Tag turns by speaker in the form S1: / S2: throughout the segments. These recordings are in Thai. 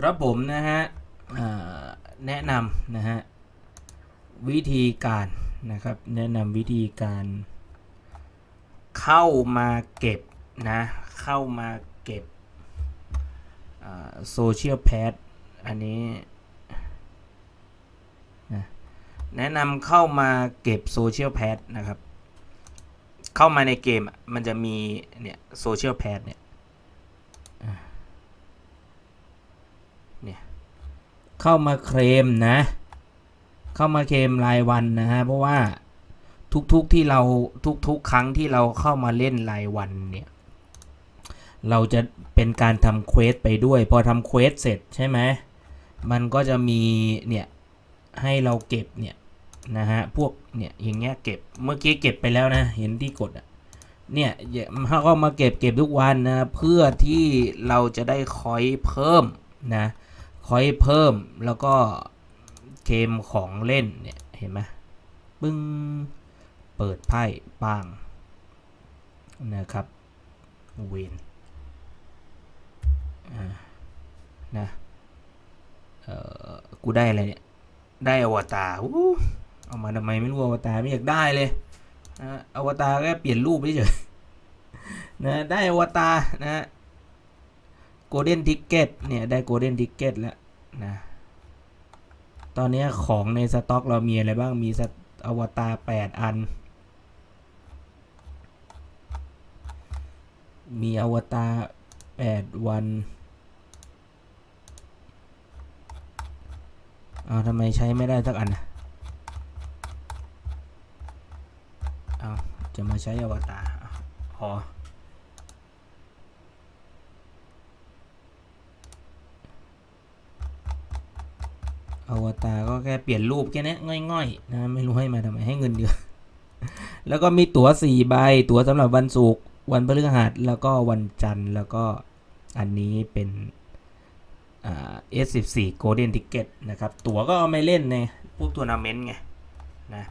S1: ครับผมนะฮะแนะนำนะฮะวิธีการนะครับแนะนำวิธีการเข้ามาเก็บนะเข้ามาเก็บโซเชียลแพดอันนี้นะแนะนำเข้ามาเก็บโซเชียลแพดนะครับ เข้ามาในเกมมันจะมีเนี่ยโซเชียลแพดเนี่ย เข้ามาเคลมนะ เข้ามาเคลมรายวันนะฮะเพราะว่าทุกๆที่เราทุกๆ ครั้งที่เราเข้ามาเล่นรายวันเนี่ยเราจะเป็นการทำเควสไปด้วย พอทำเควสเสร็จใช่ไหมมันก็จะมีเนี่ยให้เราเก็บเนี่ยนะฮะพวกเนี่ยอย่างเงี้ยเก็บเมื่อกี้เก็บไปแล้วนะเห็นที่กดอะเนี่ยเขาก็มาเก็บเก็บทุกวันนะเพื่อที่เราจะได้คอยเพิ่มนะ คอยเพิ่มแล้วก็เกมของเล่นเนี่ยเห็นไหมปึ้งเปิดไพ่ปังนะครับเวนนะเออกูได้อะไรเนี่ย ได้อวตารอูเอามาทำไมไม่รู้อวตารไม่อยากได้เลยนะอวตารแค่เปลี่ยนรูปเฉยนะได้อวตารนะ โกลเด้นทิกเก็ตเนี่ยได้โกลเด้นทิกเก็ตแล้วนะ ตอนนี้ของในสต็อกเรามีอะไรบ้าง มีสอวตารแปดอัน มีอวตารแปดวันเอาทำไมใช้ไม่ได้สักอันนะเอาจะมาใช้อวตารอะพอ อวตารก็แค่เปลี่ยนรูปแค่นี้ง่อยๆนะไม่รู้ให้มาทำไมให้เงินเดือนแล้วก็มีตั๋วสี่ใบ ตั๋วสำหรับวันศุกร์วันพฤหัสแล้วก็วันจันทร์แล้วก็อันนี้เป็นเอ่า S14 Golden Ticket นะครับ ตั๋วก็เอามาเล่นในพวกทัวร์นาเมนต์ไงนะ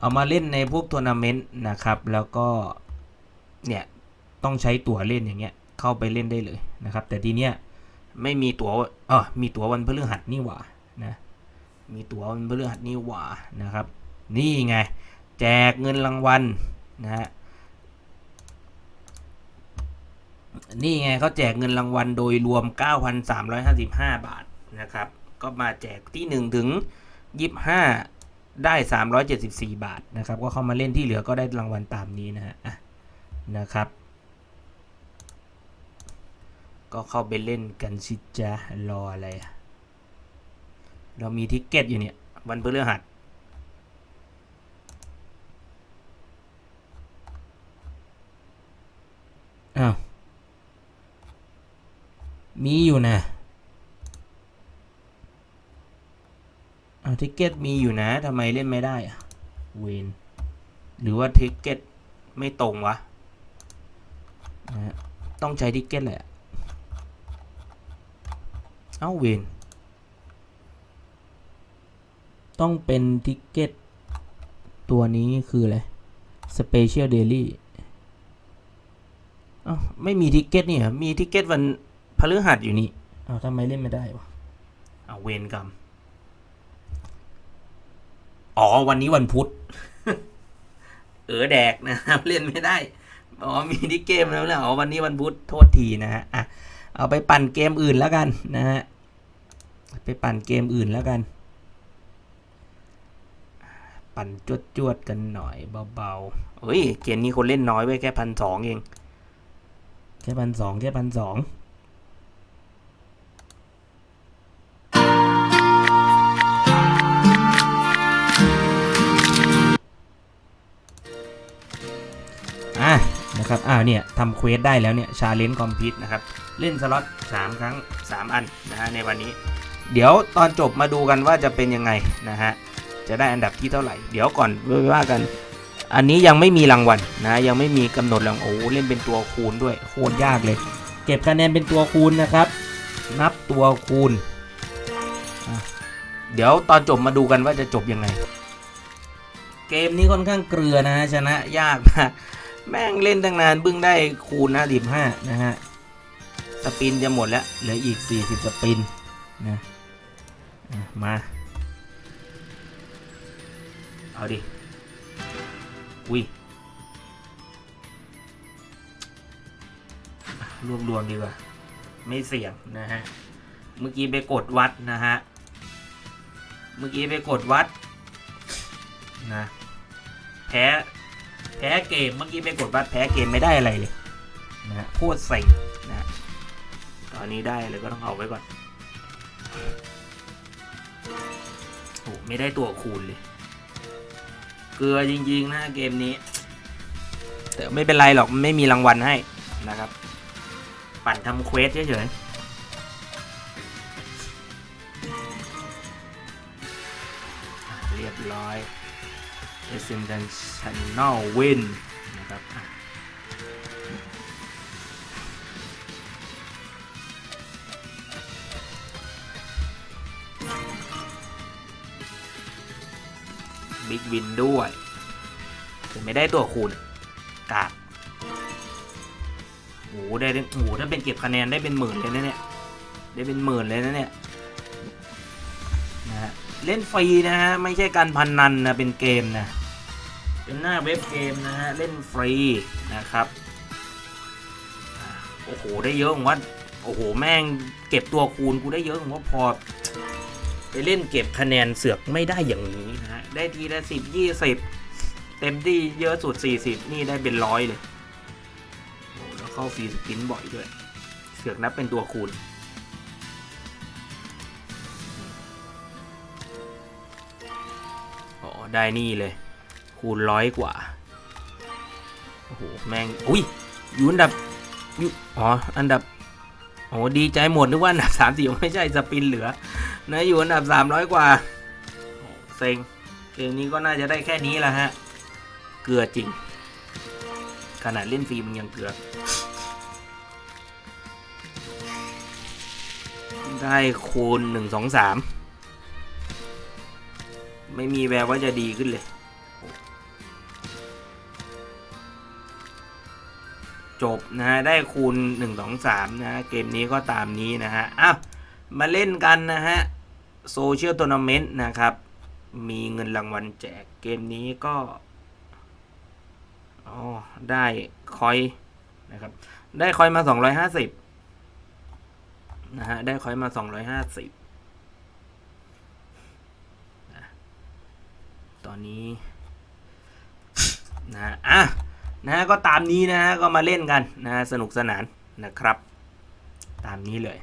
S1: เอามาเล่นในพวกทัวร์นาเมนต์นะครับ แล้วก็เนี่ยต้องใช้ตั๋วเล่นอย่างเงี้ยเข้าไปเล่นได้เลยนะครับ แต่ทีเนี้ยไม่มีตั๋วเออมีตั๋ววันพฤหัสนี่หว่า นะมีตั๋ววันพฤหัสนี่หว่านะครับ นี่ไง แจกเงินรางวัลนะฮะนี่ไงเขาแจกเงินรางวัลโดยรวม 9,355 บาทนะครับ ก็มาแจกที่ 1 ถึง 25 ได้ 374 บาทนะครับ ก็เข้ามาเล่นที่เหลือก็ได้รางวัลตามนี้นะฮะนะครับ ก็เข้าไปเล่นกันสิจ้ารออะไรอะ เรามีทิกเก็ตอยู่เนี่ย วันพฤหัสอ้าวมีอยู่นะอ้าวทิกเก็ตมีอยู่นะทำไมเล่นไม่ได้อะเวนหรือว่าทิกเก็ตไม่ตรงวะนะต้องใช้ทิกเก็ตแหละ เอ้าเวน ต้องเป็นทิกเก็ตตัวนี้คืออะไร Special Daily อ้าวไม่มีทิกเก็ตนี่เหรอมีทิกเก็ตวันพฤหัสอยู่นี่อ้าวทำไมเล่นไม่ได้วะอ้าวเวรกรรม อ๋อ วันนี้วันพุธ เออแดกนะครับ เล่นไม่ได้ อ๋อ มีที่เกมแล้วแหละอ๋อ วันนี้วันพุธ โทษทีนะฮะ อะ เอาไปปั่นเกมอื่นแล้วกันนะฮะ ไปปั่นเกมอื่นแล้วกัน ปั่นจวดจวดๆกันหน่อยเบาๆเฮ้ยเกมนี้คนเล่นน้อยไว้ยแค่พันสองเอง แค่พันสองแค่พันสองอะนะครับ อ้าวเนี่ยทำเควสได้แล้วเนี่ยชาเลนจ์คอมพิวนะครับ เล่นสล็อต3ครั้ง 3 อันนะฮะในวันนี้ เดี๋ยวตอนจบมาดูกันว่าจะเป็นยังไงนะฮะ จะได้อันดับที่เท่าไหร่ เดี๋ยวก่อนไว้ว่ากัน อันนี้ยังไม่มีรางวัลนะ ยังไม่มีกำหนดรางโอ้เล่นเป็นตัวคูณด้วยโคตรยากเลย เก็บคะแนนเป็นตัวคูณนะครับ นับตัวคูณอะเดี๋ยวตอนจบมาดูกันว่าจะจบยังไง เกมนี้ค่อนข้างเกลือนะฮะชนะยากมากแม่งเล่นตั้งนานเพิ่งได้คูณนะดิบห้านะฮะสปินจะหมดแล้วเหลืออีก 40 สปินนะอะมา เอาดิ อุ้ย รวบรวมดีกว่า ไม่เสี่ยงนะฮะ เมื่อกี้ไปกดวัดนะฮะ เมื่อกี้ไปกดวัดนะ แพ้ แพ้เกม เมื่อกี้ไปกดวัดแพ้เกมไม่ได้อะไรเลยนะฮะโคตรเซ็งนะตอนนี้ได้เลยก็ต้องเอาไว้ก่อนโอ้ไม่ได้ตัวคูณเลย กลือจริงๆนะเกมนี้ แต่ไม่เป็นไรหรอกไม่มีรางวัลให้นะครับ ปั่นทำเควสเฉยๆเรียบร้อย Essential Win นะครับ บิ๊กวินด้วยแต่ไม่ได้ตัวคูณกากโอ้โหได้โอ้โหถ้าเป็นเก็บคะแนนได้เป็นหมื่นเลยนะเนี่ยได้เป็นหมื่นเลยนะเนี่ยนะฮะเล่นฟรีนะฮะไม่ใช่การพนนันนะเป็นเกมนะเป็นหน้าเว็บเกมนะฮะเล่นฟรีนะครับโอ้โหได้เยอะผมว่าโอ้โหแม่งเก็บตัวคูณกูได้เยอะผมว่าพอ ไปเล่นเก็บคะแนนเสือกไม่ได้อย่างนี้นะฮะ ได้ทีละสิบยี่สิบเต็มที่เยอะสุดสี่สิบนี่ได้เป็นร้อยเลยโอ้แล้วเข้าฟรีสปินบ่อยด้วย เสือกนับเป็นตัวคูณอ๋อได้นี่เลย คูณร้อยกว่า โอ้โห แม่ง อุ้ย อยู่อันดับอยู่อ๋อ อันดับโอ้ดีใจหมดนึกว่าอันดับสามสี่ไม่ใช่สปินเหลือ นะอยู่อันดับสามร้อยกว่าเซ็งเกมนี้ก็น่าจะได้แค่นี้แหละฮะ เกลือจริง ขนาดเล่นฟรีมันยังเกลือ ได้คูณหนึ่งสองสามไม่มีแววว่าจะดีขึ้นเลย จบนะฮะ ได้คูณ1 2 3นะฮะ เกมนี้ก็ตามนี้นะฮะ อ้าว มาเล่นกันนะฮะโซเชียลทัวร์นาเมนต์นะครับ มีเงินรางวัลแจกเกมนี้ก็อ๋อได้คอยนะครับ ได้คอยมา 250นะฮะ ได้คอยมา 250 ตอนนี้นะอะนะฮะก็ตามนี้นะฮะ ก็มาเล่นกันนะฮะสนุกสนานนะครับ ตามนี้เลย